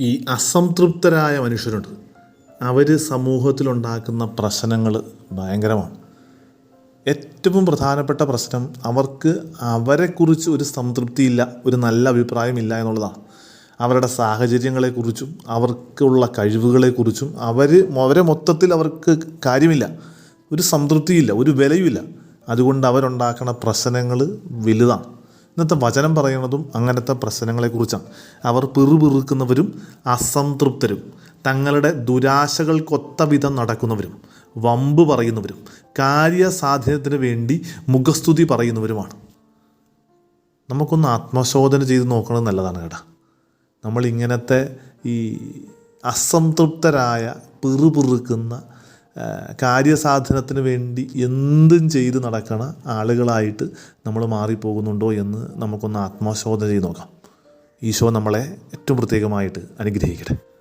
ഈ അസംതൃപ്തരായ മനുഷ്യരുണ്ട്. അവർ സമൂഹത്തിലുണ്ടാക്കുന്ന പ്രശ്നങ്ങൾ ഭയങ്കരമാണ്. ഏറ്റവും പ്രധാനപ്പെട്ട പ്രശ്നം അവർക്ക് അവരെക്കുറിച്ച് ഒരു സംതൃപ്തിയില്ല ഒരു നല്ല അഭിപ്രായമില്ല എന്നുള്ളതാണ് അവരുടെ സാഹചര്യങ്ങളെക്കുറിച്ചും അവർക്കുള്ള കഴിവുകളെക്കുറിച്ചും അവർ അവരെ മൊത്തത്തിൽ അവർക്ക് കാര്യമില്ല. ഒരു സംതൃപ്തിയില്ല ഒരു വിലയുമില്ല. അതുകൊണ്ട് അവരുണ്ടാക്കുന്ന പ്രശ്നങ്ങൾ വലുതാണ്. ഇന്നത്തെ വചനം പറയുന്നതും അങ്ങനത്തെ പ്രശ്നങ്ങളെക്കുറിച്ചാണ്. അവർ പിറുപിറുക്കുന്നവരും അസംതൃപ്തരും. തങ്ങളുടെ ദുരാശകൾക്കൊത്ത വിധം നടക്കുന്നവരും വമ്പ് പറയുന്നവരും കാര്യസാധ്യത്തിന് വേണ്ടി മുഖസ്തുതി പറയുന്നവരുമാണ്. നമുക്കൊന്ന് ആത്മശോധന ചെയ്ത് നോക്കുന്നത് നല്ലതാണ് കേട്ടോ. നമ്മൾ ഇങ്ങനത്തെ ഈ അസംതൃപ്തരായ പിറുപിറുക്കുന്ന കാര്യസാധനത്തിന് വേണ്ടി എന്തും ചെയ്ത് നടക്കണ ആളുകളായിട്ട് നമ്മൾ മാറിപ്പോകുന്നുണ്ടോ എന്ന് നമുക്കൊന്ന് ആത്മശോധന ചെയ്ത് നോക്കാം. ഈശോ നമ്മളെ ഏറ്റവും പ്രത്യേകമായിട്ട് അനുഗ്രഹിക്കട്ടെ.